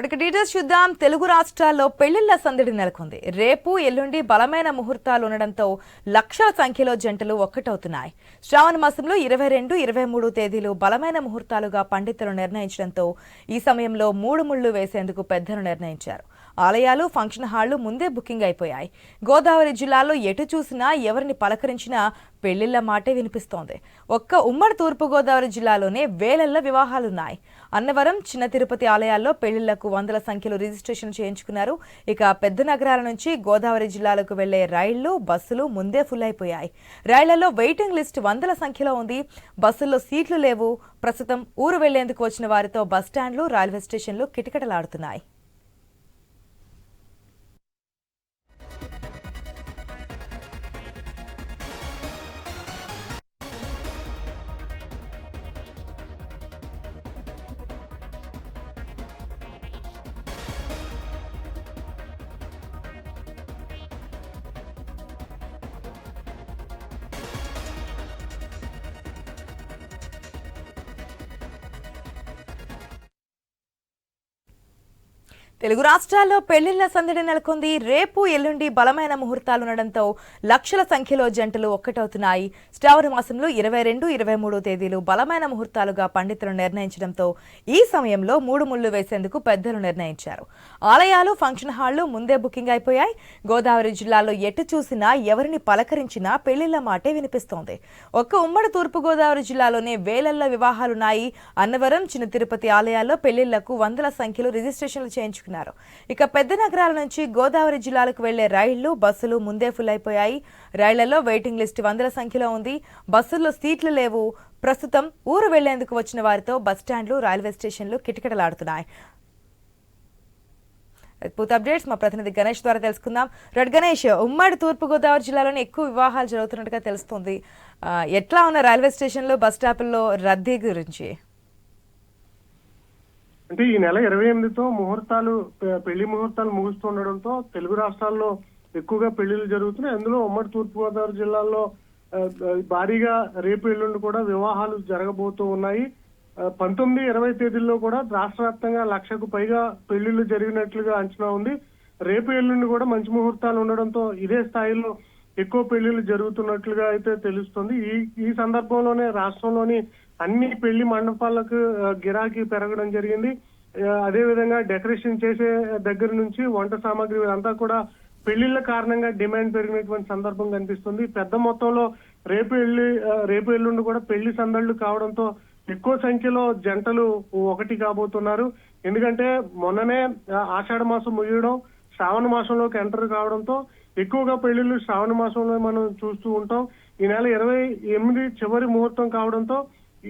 ఇక డీటెయిల్స్ చూద్దాం. తెలుగు రాష్ట్రాల్లో పెళ్ళిళ్ళ సందడి నెలకొంది. రేపు ఎల్లుండి బలమైన ముహూర్తాలు ఉండడంతో లక్షల సంఖ్యలో జంటలు ఒక్కటవుతున్నాయి. శ్రావణ మాసంలో ఇరవై రెండు ఇరవై మూడు తేదీలు బలమైన ముహూర్తాలుగా పండితులు నిర్ణయించడంతో ఈ సమయంలో మూడు ముళ్ళు వేసేందుకు పెద్దలు నిర్ణయించారు. ఆలయాలు ఫంక్షన్ హాళ్ళు ముందే బుకింగ్ అయిపోయాయి. గోదావరి జిల్లాలో ఎటు చూసినా ఎవరిని పలకరించినా పెళ్ళిళ్ళ మాటే వినిపిస్తోంది. ఒక్క ఉమ్మడి తూర్పుగోదావరి జిల్లాలోనే వేలల్ల వివాహాలున్నాయి. అన్నవరం చిన్న తిరుపతి ఆలయాల్లో పెళ్ళిళ్ళకు వందల సంఖ్యలో రిజిస్ట్రేషన్ చేయించుకున్నారు. ఇక పెద్ద నగరాల నుంచి గోదావరి జిల్లాలకు వెళ్ళే రైళ్ళు బస్సులు ముందే ఫుల్ అయిపోయాయి రైళ్ళలో వెయిటింగ్ లిస్ట్ వందల సంఖ్యలో ఉంది. బస్సుల్లో సీట్లు లేవు. ప్రస్తుతం ఊరు వెళ్ళేందుకు వచ్చిన వారితో బస్టాండ్లు రైల్వే స్టేషన్లు కిటకిటలాడుతున్నాయి. తెలుగు రాష్ట్రాల్లో పెళ్ళిళ్ళ సందడి నెలకొంది. రేపు ఎల్లుండి బలమైన ముహూర్తాలు ఉండడంతో లక్షల సంఖ్యలో జంటలు ఒక్కటవుతున్నాయి. శ్రావణ మాసంలో ఇరవై రెండు ఇరవై మూడు తేదీలు బలమైన ముహూర్తాలుగా పండితులు నిర్ణయించడంతో ఈ సమయంలో మూడు ముళ్ళు వేసేందుకు పెద్దలు నిర్ణయించారు. ఆలయాలు ఫంక్షన్ హాళ్ళు ముందే బుకింగ్ అయిపోయాయి. గోదావరి జిల్లాలో ఎటు చూసినా ఎవరిని పలకరించినా పెళ్ళిళ్ళ మాటే వినిపిస్తోంది. ఒక్క ఉమ్మడి తూర్పుగోదావరి జిల్లాలోనే వేలల్లో వివాహాలున్నాయి. అన్నవరం చిన్న తిరుపతి ఆలయాల్లో పెళ్ళిళ్ళకు వందల సంఖ్యలో రిజిస్ట్రేషన్లు చేయించుకున్నారు. ఇక పెద్ద నగరాల నుంచి గోదావరి జిల్లాలకు వెళ్ళే రైళ్ళు బస్సులు ముందే ఫుల్ అయిపోయాయి రైళ్ళలో వెయిటింగ్ లిస్ట్ వందల సంఖ్యలో ఉంది. బస్సుల్లో సీట్లు లేవు. ప్రస్తుతం ఊరు వెళ్ళేందుకు వచ్చిన వారితో బస్టాండ్లు రైల్వే స్టేషన్లు కిటకిటలాడుతున్నాయి. పూర్తి అప్డేట్స్ మా ప్రతినిధి గణేష్ ద్వారా తెలుసుకుందాం. రెడ్ గణేష్ ఉమ్మడి తూర్పుగోదావరి జిల్లాలోనే ఎక్కువ వివాహాలు జరుగుతున్నట్టుగా తెలుస్తుంది. ఎట్లా ఉన్న రైల్వే స్టేషన్లో బస్ స్టాపుల్లో రద్దీ గురించి? అంటే ఈ నెల ఇరవై ఎనిమిదితో ముహూర్తాలు పె- పెళ్ళి ముహూర్తాలు ముగుస్తుండడంతో తెలుగు రాష్ట్రాల్లో ఎక్కువగా పెళ్ళిళ్ళు జరుగుతున్నాయి. అందులో ఉమ్మడి తూర్పుగోదావరి జిల్లాలో భారీగా రేపు ఎల్లుండి కూడా వివాహాలు జరగబోతూ ఉన్నాయి. పంతొమ్మిది ఇరవై తేదీల్లో కూడా రాష్ట్ర వ్యాప్తంగా లక్షకు పైగా పెళ్ళిళ్ళు జరిగినట్లుగా అంచనా ఉంది. రేపు ఎల్లుండి కూడా మంచి ముహూర్తాలు ఉండడంతో ఇదే స్థాయిలో ఎక్కువ పెళ్ళిళ్ళు జరుగుతున్నట్లుగా అయితే తెలుస్తుంది. ఈ ఈ సందర్భంలోనే రాష్ట్రంలోని అన్ని పెళ్ళి మండపాలకు గిరాకీ పెరగడం జరిగింది. అదే విధంగా డెకరేషన్ చేసే దగ్గర నుంచి వంట సామాగ్రి అంతా కూడా పెళ్ళిళ్ళ కారణంగా డిమాండ్ పెరిగినటువంటి సందర్భం కనిపిస్తుంది. పెద్ద మొత్తంలో రేపు ఎల్లి రేపు ఎల్లుండి కూడా పెళ్ళి సందళ్ళు కావడంతో ఎక్కువ సంఖ్యలో జంటలు ఒకటి కాబోతున్నారు. ఎందుకంటే మొన్ననే ఆషాఢ మాసం ముగియడం శ్రావణ మాసంలోకి ఎంటర్ కావడంతో ఎక్కువగా పెళ్ళిళ్ళు శ్రావణ మాసంలో మనం చూస్తూ ఉంటాం. ఈ నెల ఇరవై ఎనిమిది చివరి ముహూర్తం కావడంతో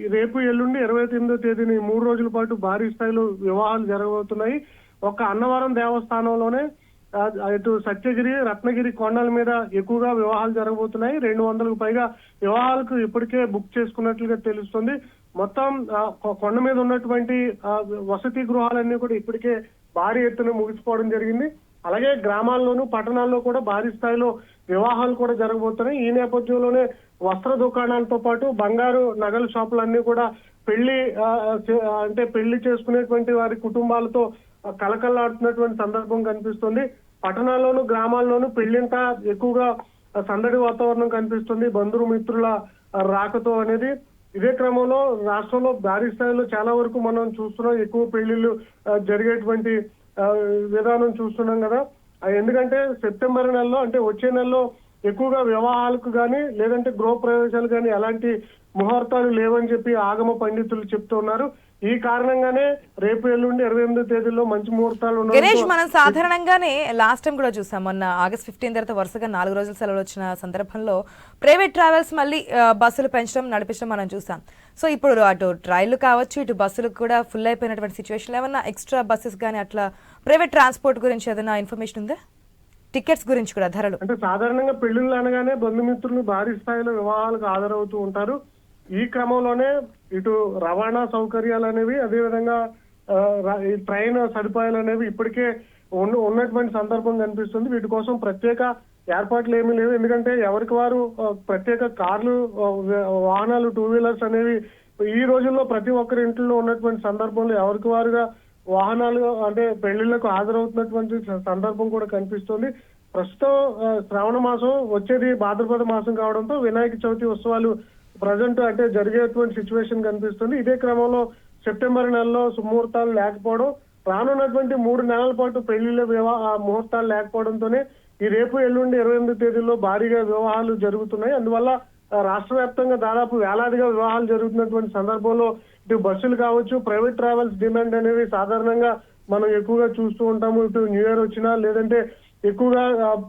రేపు ఎల్లుండి ఇరవై తొమ్మిదో తేదీని మూడు రోజుల పాటు భారీ స్థాయిలో వివాహాలు జరగబోతున్నాయి. ఒక అన్నవరం దేవస్థానంలోనే అటు ఇటు సత్యగిరి రత్నగిరి కొండల మీద ఎక్కువగా వివాహాలు జరగబోతున్నాయి. రెండు వందలకు పైగా వివాహాలకు ఇప్పటికే బుక్ చేసుకున్నట్లుగా తెలుస్తుంది. మొత్తం కొ- కొండ మీద ఉన్నటువంటి వసతి గృహాలన్నీ కూడా ఇప్పటికే భారీ ఎత్తున ముగిసిపోవడం జరిగింది. అలాగే గ్రామాల్లోనూ పట్టణాల్లో కూడా భారీ స్థాయిలో వివాహాలు కూడా జరగబోతున్నాయి. ఈ నేపథ్యంలోనే వస్త్ర దుకాణాలతో పాటు బంగారు నగల షాపులన్నీ కూడా పెళ్ళి చే- అంటే పెళ్ళి చేసుకునేటువంటి వారి కుటుంబాలతో కలకల్లాడుతున్నటువంటి సందర్భం కనిపిస్తుంది. పట్టణాల్లోనూ గ్రామాల్లోనూ పెళ్ళింట ఎక్కువగా సందడి వాతావరణం కనిపిస్తుంది. బంధువు మిత్రుల రాకతో అనేది ఇదే క్రమంలో రాష్ట్రంలో భారీ స్థాయిలో చాలా వరకు మనం చూస్తున్నాం. ఎక్కువ పెళ్ళిళ్ళు జరిగేటువంటి విధానం చూస్తున్నాం కదా. ఎందుకంటే సెప్టెంబర్ నెలలో అంటే వచ్చే నెలలో ఎక్కువగా వివాహాలకు కానీ లేదంటే గృహ ప్రవేశాలు కానీ ఎలాంటి ముహూర్తాలు లేవని చెప్పి ఆగమ పండితులు చెప్తున్నారు ఈ కారణంగానే రేపు ఎల్లుండి ఇరవై ఎనిమిదో తేదీలో మంచి ముహూర్తాలు గణేష్ మనం సాధారణంగానే లాస్ట్ టైం కూడా చూసాం. మొన్న ఆగస్ట్ ఫిఫ్టీన్ తర్వాత వరుసగా నాలుగు రోజుల సెలవులు వచ్చిన సందర్భంలో ప్రైవేట్ ట్రావెల్స్ మళ్ళీ బస్సులు పెంచడం నడిపించడం మనం చూసాం. సో ఇప్పుడు అటు రైళ్ళు కావచ్చు ఇటు బస్సులు కూడా ఫుల్ అయిపోయినటువంటి సిచ్యువేషన్ ఏమన్నా ఎక్స్ట్రా బస్సెస్ కానీ అట్లా ప్రైవేట్ ట్రాన్స్పోర్ట్ గురించి ఏదైనా ఇన్ఫర్మేషన్ ఉందా? టికెట్స్ గురించి కూడా ధరలు. అంటే సాధారణంగా పెళ్ళిళ్ళు అనగానే బంధుమిత్రులు భారీ స్థాయిలో వివాహాలకు హాజరవుతూ ఉంటారు. ఈ క్రమంలోనే ఇటు రవాణా సౌకర్యాలు అనేవి అదేవిధంగా ట్రైన్ సదుపాయాలు అనేవి ఇప్పటికే ఉన్న ఉన్నటువంటి సందర్భం కనిపిస్తుంది. వీటి కోసం ప్రత్యేక ఏర్పాట్లు ఏమీ లేవు. ఎందుకంటే ఎవరికి వారు ప్రత్యేక కార్లు వాహనాలు టూ వీలర్స్ అనేవి ఈ రోజుల్లో ప్రతి ఒక్కరి ఇంట్లో ఉన్నటువంటి సందర్భంలో ఎవరికి వారుగా వాహనాలు అంటే పెళ్ళిళ్ళకు హాజరవుతున్నటువంటి సందర్భం కూడా కనిపిస్తుంది. ప్రస్తుతం శ్రావణ మాసం వచ్చేది భాద్రపద మాసం కావడంతో వినాయక చవితి ఉత్సవాలు ప్రజెంట్ అంటే జరిగేటువంటి సిచ్యువేషన్ కనిపిస్తుంది. ఇదే క్రమంలో సెప్టెంబర్ నెలలో ముహూర్తాలు లేకపోవడం రానున్నటువంటి మూడు నెలల పాటు పెళ్ళిళ్ళ వివాహ ముహూర్తాలు లేకపోవడంతోనే ఈ రేపు ఎల్లుండి ఇరవై ఎనిమిది తేదీల్లో భారీగా వివాహాలు జరుగుతున్నాయి. అందువల్ల రాష్ట్ర వ్యాప్తంగా దాదాపు వేలాదిగా వివాహాలు జరుగుతున్నటువంటి సందర్భంలో ఇటు బస్సులు కావచ్చు ప్రైవేట్ ట్రావెల్స్ డిమాండ్ అనేది సాధారణంగా మనం ఎక్కువగా చూస్తూ ఉంటాము. ఇటు న్యూ ఇయర్ వచ్చినా లేదంటే ఎక్కువగా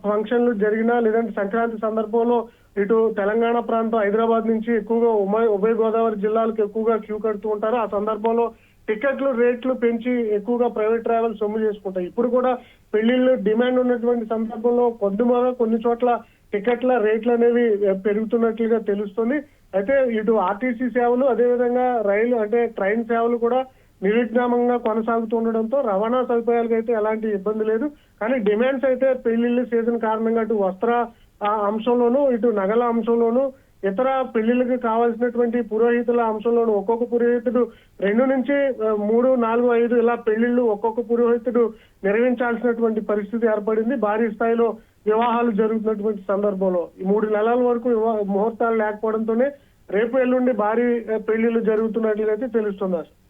ఫంక్షన్లు జరిగినా లేదంటే సంక్రాంతి సందర్భంలో ఇటు తెలంగాణ ప్రాంతం హైదరాబాద్ నుంచి ఎక్కువగా ఉభయ ఉభయ గోదావరి జిల్లాలకు ఎక్కువగా క్యూ కడుతూ ఉంటారు. ఆ సందర్భంలో టికెట్లు రేట్లు పెంచి ఎక్కువగా ప్రైవేట్ ట్రావెల్ సొమ్ము చేసుకుంటాయి. ఇప్పుడు కూడా పెళ్ళిళ్ళు డిమాండ్ ఉన్నటువంటి సందర్భంలో కొద్దిమగా కొన్ని చోట్ల టికెట్ల రేట్లు అనేవి పెరుగుతున్నట్లుగా తెలుస్తుంది. అయితే ఇటు ఆర్టీసీ సేవలు అదేవిధంగా రైలు అంటే ట్రైన్ సేవలు కూడా నిర్విఘ్నంగా కొనసాగుతుండడంతో రవాణా సదుపాయాలకు అయితే ఎలాంటి ఇబ్బంది లేదు. కానీ డిమాండ్స్ అయితే పెళ్ళిళ్ళ సీజన్ కారణంగా అటు వస్త్ర ఆ అంశంలోనూ ఇటు నగల అంశంలోనూ ఇతర పెళ్ళిళ్ళకి కావాల్సినటువంటి పురోహితుల అంశంలోనూ ఒక్కొక్క పురోహితుడు రెండు నుంచి మూడు నాలుగు ఐదు ఇలా పెళ్ళిళ్ళు ఒక్కొక్క పురోహితుడు నిర్వహించాల్సినటువంటి పరిస్థితి ఏర్పడింది. భారీ స్థాయిలో వివాహాలు జరుగుతున్నటువంటి సందర్భంలో. ఈ మూడు నెలల వరకు వివా- ముహూర్తాలు లేకపోవడంతోనే రేపు ఎల్లుండి భారీ పెళ్ళిళ్ళు జరుగుతున్నట్లుగా అయితే తెలుస్తున్నారు